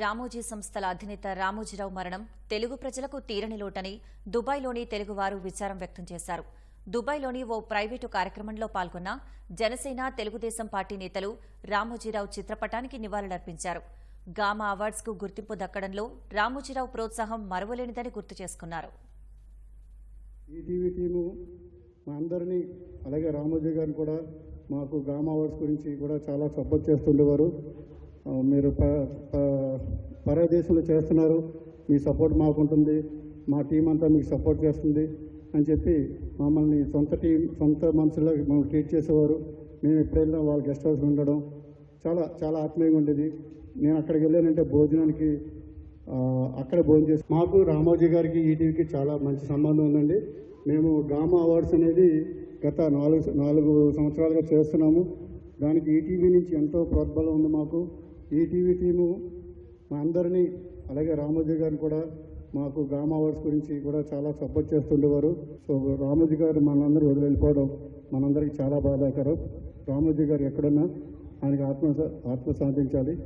రామోజీ సంస్థల అధినేత రామోజీరావు మరణం తెలుగు ప్రజలకు తీరని లోటని దుబాయ్లోని తెలుగువారు విచారం వ్యక్తం చేశారు. దుబాయ్లోని ఓ ప్రైవేటు కార్యక్రమంలో పాల్గొన్న జనసేన తెలుగుదేశం పార్టీ నేతలు రామోజీరావు చిత్రపటానికి నివాళులర్పించారు. గామా అవార్డ్స్కు గుర్తింపు దక్కడంలో రామోజీరావు ప్రోత్సాహం మరువలేనిదని గుర్తు చేసుకున్నారు. మా అందరినీ అలాగే రామోజీ గారిని కూడా మాకు గామా అవార్డ్స్ గురించి కూడా చాలా సపోర్ట్ చేస్తుండేవారు. మీరు ప దేశంలో చేస్తున్నారు. మీ సపోర్ట్ మాకుంటుంది. మా టీం అంతా మీకు సపోర్ట్ చేస్తుంది అని చెప్పి మమ్మల్ని సొంత టీం సొంత మనుషుల్లో మమ్మల్ని ట్రీట్ చేసేవారు. మేము ఎప్పుడైనా వాళ్ళ గెస్ట్ హౌస్ ఉండడం చాలా చాలా ఆత్మీయంగా ఉండేది. నేను అక్కడికి వెళ్ళానంటే భోజనానికి అక్కడ భోజనం చేసి మాకు రామోజీ గారికి ఈటీవీకి చాలా మంచి సంబంధం ఉందండి. మేము గామా అవార్డ్స్ అనేది గత నాలుగు నాలుగు సంవత్సరాలుగా చేస్తున్నాము. దానికి ఈటీవీ నుంచి ఎంతో ప్రోద్బలం ఉంది మాకు. ఈటీవీ టీము మా అందరినీ అలాగే రామోజీ గారిని కూడా మాకు గామా అవార్డ్స్ గురించి కూడా చాలా సపోర్ట్ చేస్తుండేవారు. సో రామోజీ గారు మనందరూ వదిలి వెళ్ళిపోవడం మనందరికీ చాలా బాధాకరం. రామోజీ గారు ఎక్కడున్నా ఆయనకి ఆత్మ ఆత్మ సాధించాలి.